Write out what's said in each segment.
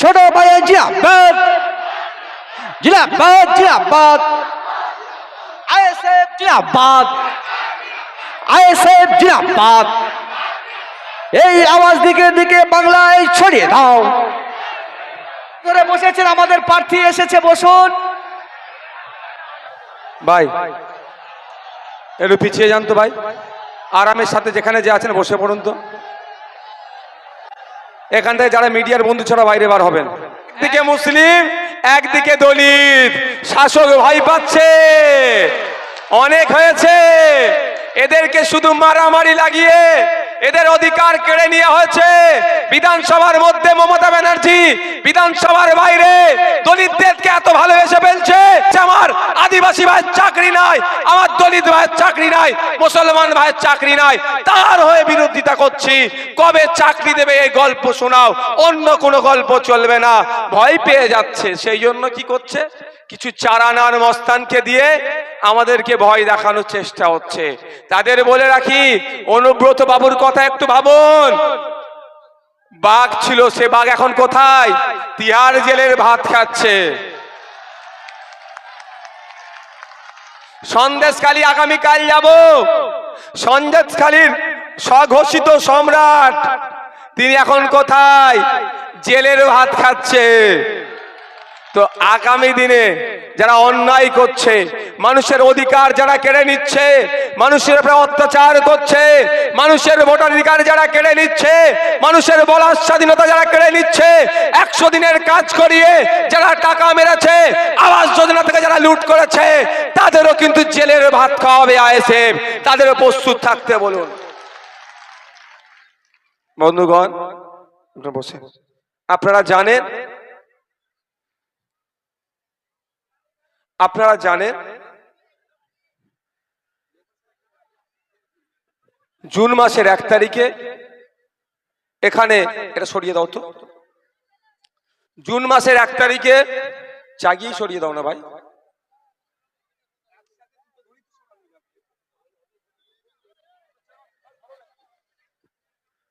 ছোট ভাইয়ের জিয়াবাদ জিয়াবাদ জিয়াবাদ ISF জিয়াবাদ ISF জিয়াবাদ এই আওয়াজ দিকে দিকে বাংলায় ছড়িয়ে দাও। ধরে বসেছেন আমাদের প্রার্থী, এসেছে, বসুন। ভাই, একটু পিছিয়ে যান তো ভাই। আরামের সাথে যেখানে যে আছেন, বসে পড়ুন তো। এখান থেকে যারা মিডিয়ার বন্ধু ছাড়া বাইরে বার হবেন। একদিকে মুসলিম, একদিকে দলিত। শাসক ভাই পাচ্ছে। অনেক হয়েছে। এদেরকে শুধু মারামারি লাগিয়ে এদের অধিকার কেড়ে নেওয়া হয়েছে। বিধানসভার মধ্যে মমতা ব্যানার্জি, বিধানসভার বাইরে দলিতদেরকে এত ভালোবেসে ফেলছে আমার আদিবাসী ভাইয়ের চাকরি নাই, আমার দলিত ভাইয়ের চাকরি নাই, মুসলমান ভাইয়ের চাকরি নাই। তার হয়ে বিরোধিতা করছি। কবে চাকরি দেবে এই গল্প শোনাও। অন্য কোনো গল্প চলবে না। ভয় পেয়ে যাচ্ছে। সেই জন্য কি করছে? কিছু চারানার মস্তানকে দিয়ে আমাদেরকে ভয় দেখানোর চেষ্টা হচ্ছে। তাদের বলে রাখি, অনুব্রত বাবুর কথা একটু ভাবুন। বাঘ ছিল, সে বাঘ এখন কোথায়? তিহার জেলের ভাত খাচ্ছে। সন্দেশখালী আগামীকাল যাব। সন্দেশখালীর স্বঘোষিত সম্রাট, তিনি এখন কোথায়? জেলের ভাত খাচ্ছে। তো আগামী দিনে যারা অন্যায় করছে, মানুষের অধিকার যারা কেড়ে নিচ্ছে, মানুষের উপরে অত্যাচার করছে, মানুষের ভোটাধিকার যারা কেড়ে নিচ্ছে, মানুষের বলার স্বাধীনতা যারা কেড়ে নিচ্ছে, একশো দিনের কাজ করিয়ে যারা টাকা মেরেছে, আবাস যোজনা থেকে যারা লুট করেছে, তাদেরও কিন্তু জেলের ভাত খাওয়াবে আইএসএফ। তাদেরও প্রস্তুত থাকতে বলুন। বন্ধুগণ বসে আপনারা জানেন আপনারা জানেন, জুন মাসের এক তারিখে এখানে, এটা সরিয়ে দাও তো। জুন মাসের এক তারিখে জাগিয়ে সরিয়ে দাও না ভাই।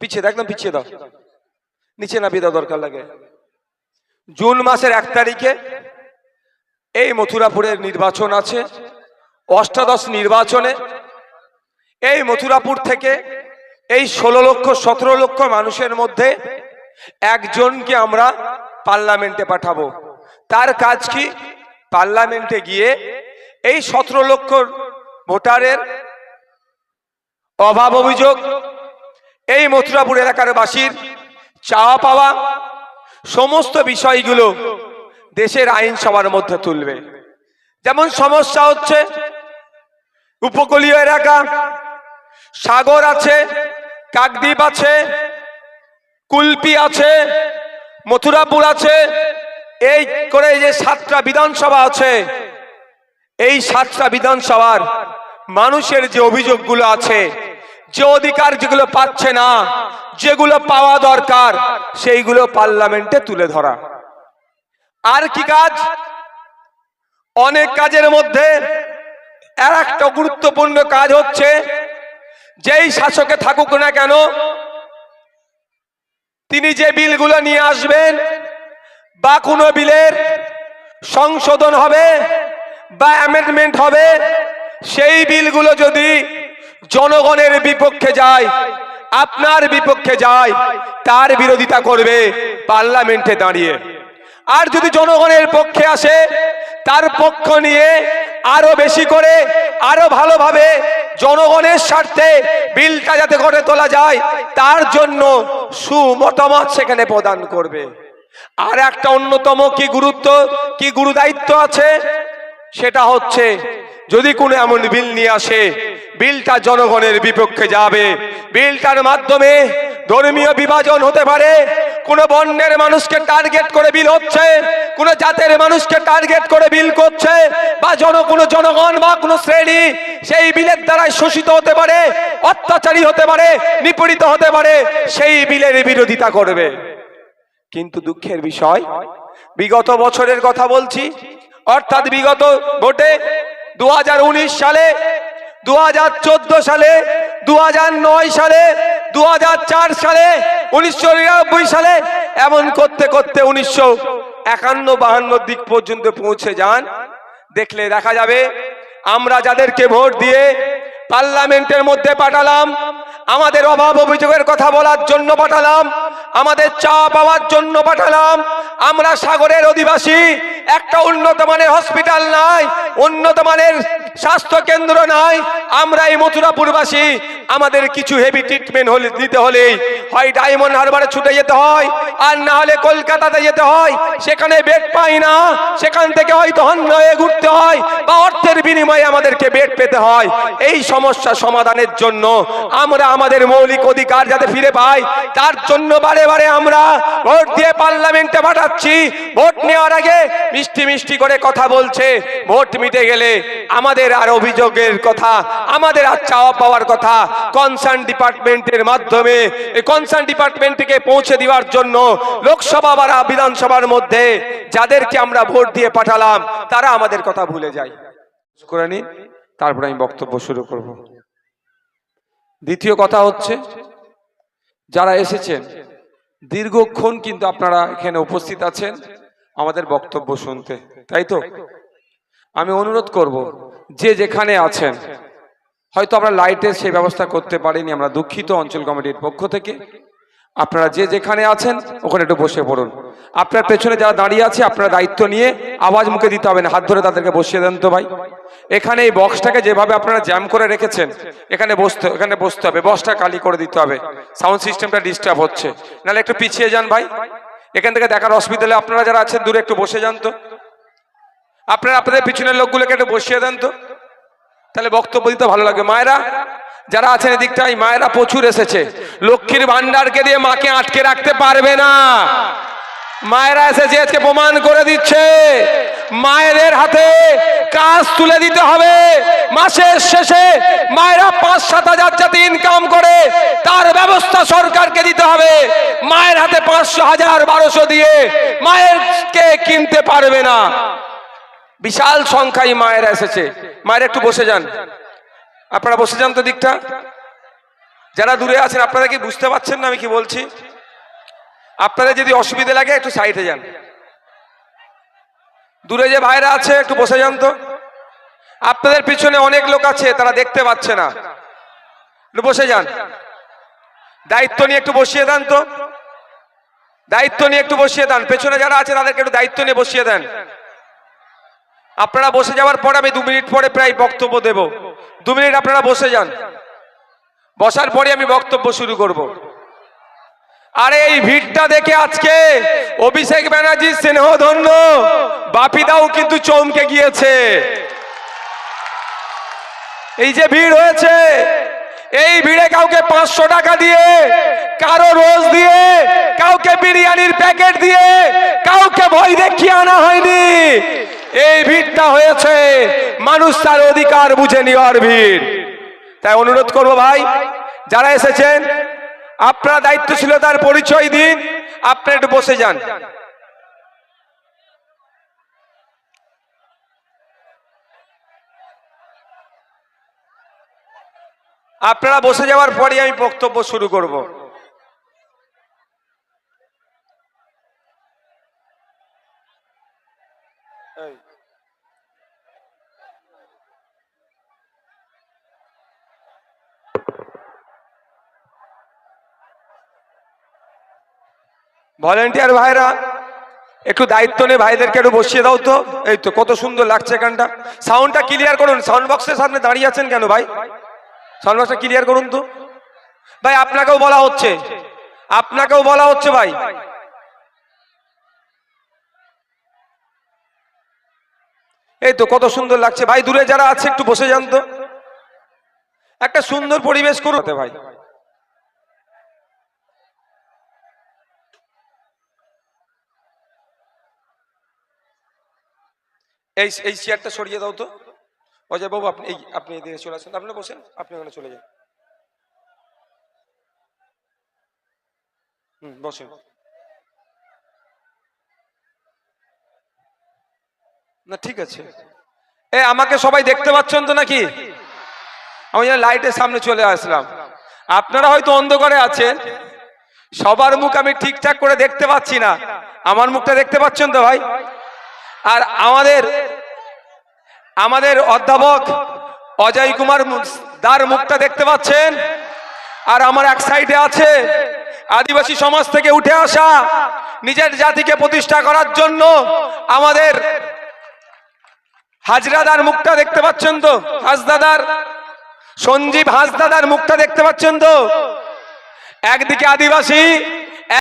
পিছিয়ে দাও, একদম পিছিয়ে দাও। নিচে নামিয়ে দাও দরকার লাগে। জুন মাসের এক তারিখে এই মথুরাপুরের নির্বাচন আছে, অষ্টাদশ নির্বাচনে। এই মথুরাপুর থেকে এই ষোলো লক্ষ, সতেরো লক্ষ মানুষের মধ্যে একজনকে আমরা পার্লামেন্টে পাঠাবো। তার কাজ কি? পার্লামেন্টে গিয়ে এই সতেরো লক্ষ ভোটারের অভাব অভিযোগ, এই মথুরাপুর এলাকার বাসীর চাওয়া পাওয়া, সমস্ত বিষয়গুলো দেশের আইনসভার মধ্যে তুলবে। যেমন সমস্যা হচ্ছে, উপকূলীয় এলাকা, সাগর আছে, কাকদ্বীপ আছে, কুলপি আছে, মথুরাপুর আছে, এই করে যে সাতটা বিধানসভা আছে, এই সাতটা বিধানসভার মানুষের যে অভিযোগগুলো আছে, যে অধিকার যেগুলো পাচ্ছে না, যেগুলো পাওয়া দরকার, সেইগুলো পার্লামেন্টে তুলে ধরা। আর কি কাজ? অনেক কাজের মধ্যে আর একটা গুরুত্বপূর্ণ কাজ হচ্ছে, যেই শাসকে থাকুক না কেন, তিনি যে বিলগুলো নিয়ে আসবেন, বা কোনো বিলের সংশোধন হবে, বা অ্যামেন্ডমেন্ট হবে, সেই বিলগুলো যদি জনগণের বিপক্ষে যায়, আপনার বিপক্ষে যায়, তার বিরোধিতা করবে পার্লামেন্টে দাঁড়িয়ে। আর যদি জনগণের পক্ষে আসে, তার পক্ষ নিয়ে আরও বেশি করে, আরও ভালোভাবে জনগণের স্বার্থে বিলটা যাতে করে তোলা যায়, তার জন্য সুমতামত সেখানে প্রদান করবে। আর একটা অন্যতম কি গুরুত্ব, কি গুরু দায়িত্ব আছে? সেটা হচ্ছে, যদি কোনো এমন বিল নিয়ে আসে, বিলটা জনগণের বিপক্ষে যাবে। বিলটার মাধ্যমে ধর্মীয় বিভাজন হতে পারে কোন বর্ণের মানুষকে টার্গেট করে বিল হচ্ছে, কোন জাতের মানুষকে টার্গেট করে বিল করছে, বা জন কোনো জনগণ বা কোনো শ্রেণি সেই বিলের দ্বারাই শোষিত হতে পারে, অত্যাচারী হতে পারে, নিপীড়িত হতে পারে, সেই বিলের বিরোধিতা করবে। কিন্তু দুঃখের বিষয়, বিগত বছরের কথা বলছি, অর্থাৎ বিগত ভোটে দু হাজার উনিশ সালে, দু হাজার চোদ্দ সালে দু হাজার নয় সালে দু হাজার চার সালে, উনিশশো নিরানব্বই সালে এমন করতে করতে উনিশশো একান্ন বাহান্ন দিক পর্যন্ত পৌঁছে যান। দেখলে দেখা যাবে, আমরা যাদেরকে ভোট দিয়ে পার্লামেন্টের মধ্যে পাঠালাম, আমাদের অভাব অভিযোগের কথা বলার জন্য পাঠালাম, আমাদের চা পাওয়ার জন্য পাঠালাম, আমরা সাগরের অধিবাসী, একটা উন্নত মানের হসপিটাল নাই, উন্নত মানের স্বাস্থ্য কেন্দ্র নাই আমরা এই মথুরাপুরবাসী আমাদের কিছু হেভি ট্রিটমেন্ট হলে, দিতে হলেই হয় ডায়মন্ড হারবারে ছুটে যেতে হয়, আর না হলে কলকাতাতে যেতে হয়। সেখানে বেড পাই না, সেখান থেকে হয়তো হন্য হয়ে ঘুরতে হয়, বা অর্থের বিনিময়ে আমাদেরকে বেড পেতে হয়। এই সমস্যা সমাধানের জন্য আমরা আমাদের মৌলিক অধিকার যাতে ফিরে পাই, তার জন্য বারে বারে আমরা ভোট দিয়ে পার্লামেন্টে পাঠাচ্ছি। ভোট নেওয়ার আগে মিষ্টি মিষ্টি করে কথা বলছে। ভোট মিটে গেলে আমাদের আর অভিযোগের কথা, আমাদের আর চাওয়া পাওয়ার কথা কনসার্ন ডিপার্টমেন্টের মাধ্যমে, এই কনসার্ন ডিপার্টমেন্টকে পৌঁছে দেওয়ার জন্য লোকসভা বা বিধানসভার মধ্যে যাদেরকে আমরা ভোট দিয়ে পাঠালাম, তারা আমাদের কথা ভুলে যায়। করে নিন তারপর আমি বক্তব্য শুরু করব। দ্বিতীয় কথা হচ্ছে, যারা এসেছেন, দীর্ঘক্ষণ কিন্তু আপনারা এখানে উপস্থিত আছেন, আমাদের বক্তব্য শুনতে, তাই তো? আমি অনুরোধ করব, যে যেখানে আছেন হয়তো আমরা লাইটের সেই ব্যবস্থা করতে পারিনি, আমরা দুঃখিত অঞ্চল কমিটির পক্ষ থেকে। আপনারা যে যেখানে আছেন, ওখানে একটু বসে পড়ুন। আপনার পেছনে যারা দাঁড়িয়ে আছে, আপনারা দায়িত্ব নিয়ে আওয়াজ মুখে দিতে হবে না, হাত ধরে তাদেরকে বসিয়ে দেন তো ভাই। এখানে এই বক্সটাকে যেভাবে আপনারা জ্যাম করে রেখেছেন, এখানে বসতে এখানে বসতে হবে, বক্সটা কালি করে দিতে হবে। সাউন্ড সিস্টেমটা ডিস্টার্ব হচ্ছে। নাহলে একটু পিছিয়ে যান ভাই। এখান থেকে দেখার অসুবিধা হলে আপনারা যারা আছেন, দূরে একটু বসে যান তো। আপনারা আপনাদের পিছনের লোকগুলোকে একটু বসিয়ে দেন তো। তাহলে বক্তব্য দিতে ভালো লাগবে মায়েরা, যারা আছেন এদিকটাই মায়েরা প্রচুর এসেছে। লক্ষ্মীর ভান্ডারকে দিয়ে মাকে আটকে রাখতে পারবে না। মায়েরা এসেছে, আজকে প্রমাণ করে দিচ্ছে। মায়েদের হাতে কাজ তুলে দিতে হবে। মাসের শেষে মায়েরা পাঁচ সাত হাজার যাতে ইনকাম করে, তার ব্যবস্থা সরকারকে দিতে হবে। মায়ের হাতে পাঁচশো হাজার বারোশো দিয়ে মায়েরকে কিনতে পারবে না। বিশাল সংখ্যায় মায়েরা এসেছে। মায়ের একটু বসে যান। আপনারা বসে যান তো দিকটা। যারা দূরে আছেন, আপনারা কি বুঝতে পারছেন না আমি কি বলছি? আপনাদের যদি অসুবিধে লাগে, একটু সাইডে যান। দূরে যে ভাইরা আছে, একটু বসে যান তো। আপনাদের পিছনে অনেক লোক আছে, তারা দেখতে পাচ্ছে না। বসে যান। দায়িত্ব নিয়ে একটু বসিয়ে দেন তো। দায়িত্ব নিয়ে একটু বসিয়ে দেন। পেছনে যারা আছে, তাদেরকে একটু দায়িত্ব নিয়ে বসিয়ে দেন। আপনারা বসে যাওয়ার পর আমি দু মিনিট পরে প্রায় বক্তব্য দেব। দু মিনিট আপনারা বসে যান। বসার পরে আমি বক্তব্য শুরু করব। আরে এই ভিড়টা দেখে আজকে অভিষেক ব্যানার্জি স্নেহধন্য বাপিদাও কিন্তু চমকে গিয়েছে। এই যে ভিড় হয়েছে, এই ভিড়ে কাউকে পাঁচশো টাকা দিয়ে, কারও রোজ দিয়ে, কাউকে বিরিয়ানির প্যাকেট দিয়ে, কাউকে ভয় দেখিয়ে আনা হয়নি। এই ভিড়টা হয়েছে। মানুষ তার অধিকার বুঝে নেওয়ার ভিড়। তাই অনুরোধ করব ভাই, যারা এসেছেন, আপনারা দায়িত্বশীলতার পরিচয় দিন আপনি একটু বসে যান। আপনারা বসে যাওয়ার পরে আমি বক্তব্য শুরু করব। ভলেন্টিয়ার ভাইরা, একটু দায়িত্ব নিয়ে ভাইদেরকে একটু বসিয়ে দাও তো। এই তো, কত সুন্দর লাগছে এখানটা সাউন্ডটা ক্লিয়ার করুন। সাউন্ড বক্সের সামনে দাঁড়িয়ে আছেন কেন ভাই? সাউন্ড বক্সটা ক্লিয়ার করুন তো। ভাই, আপনাকেও বলা হচ্ছে। আপনাকেও বলা হচ্ছে ভাই। এই তো, কত সুন্দর লাগছে। ভাই, দূরে যারা আছে, একটু বসে যান তো। একটা সুন্দর পরিবেশ করুন ভাই এই এই চেয়ারটা সরিয়ে দাও তো। অজয় বাবু, আপনি এই, আপনি এদিকে চলে আসেন। আপনি বসেন, আপনি ওখানে চলে যান। হুম, বসেন। না, ঠিক আছে। এ, আমাকে সবাই দেখতে পাচ্ছেন তো নাকি? আমি যেন লাইটের সামনে চলে আসলাম। আপনারা হয়তো অন্ধকারে আছেন। সবার মুখ আমি ঠিকঠাক করে দেখতে পাচ্ছি না। আমার মুখটা দেখতে পাচ্ছেন তো ভাই? আর আমাদের আমাদের অধ্যাপক অজয় কুমার দার মুখটা দেখতে পাচ্ছেন? আর আমার এক সাইডে আছে আদিবাসী সমাজ থেকে উঠে আসা, নিজের জাতিকে প্রতিষ্ঠা করার জন্য আমাদের হাজরাদার মুখটা দেখতে পাচ্ছেন তো? হাজদাদার, সঞ্জীব হাজদাদার মুখটা দেখতে পাচ্ছেন তো? একদিকে আদিবাসী